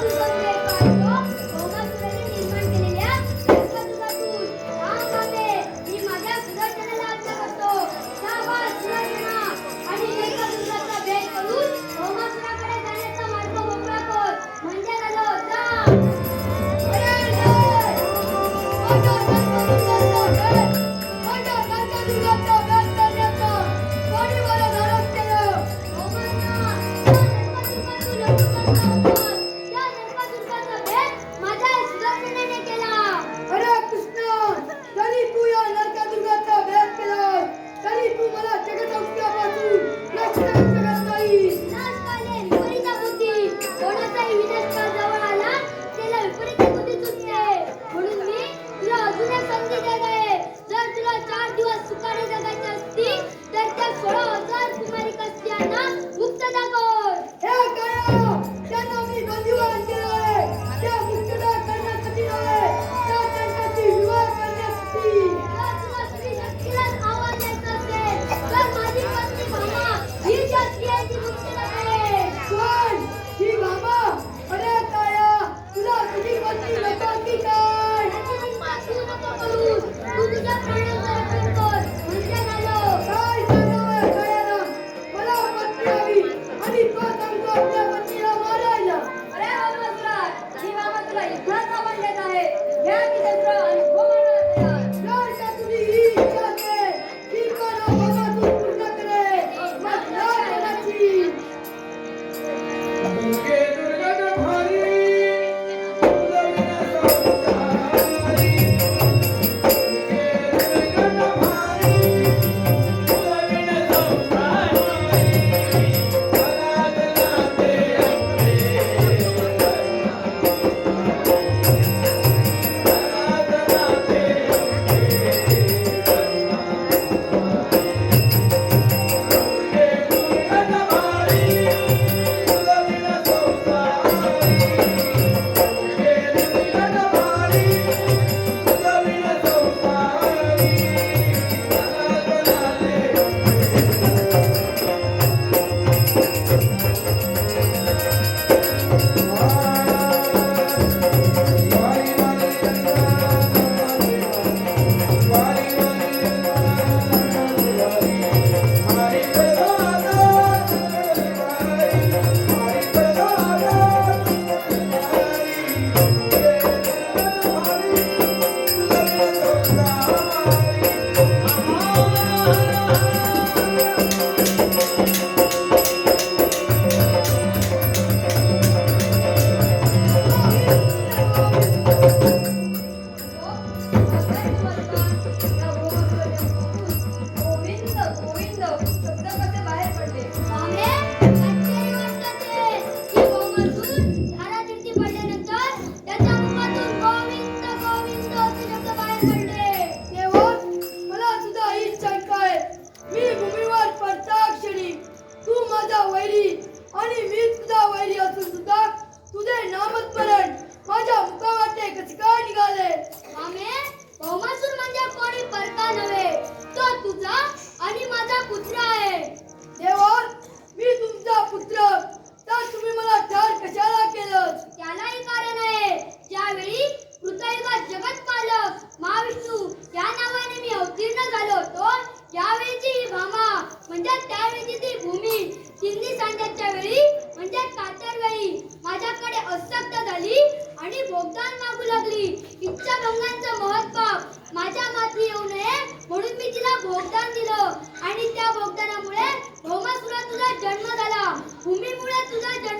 Thank you. योगदान मागू लागली. इच्छा भंगांचं महत्पाप माझ्या माती येऊ नये म्हणून मी तिला भोगदान दिलं. आणि त्या भोगदानामुळे भौमासुरा तुझा जन्म झाला. भूमीमुळे तुझा जन्म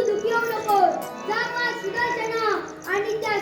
जाऊ नको आणि त्या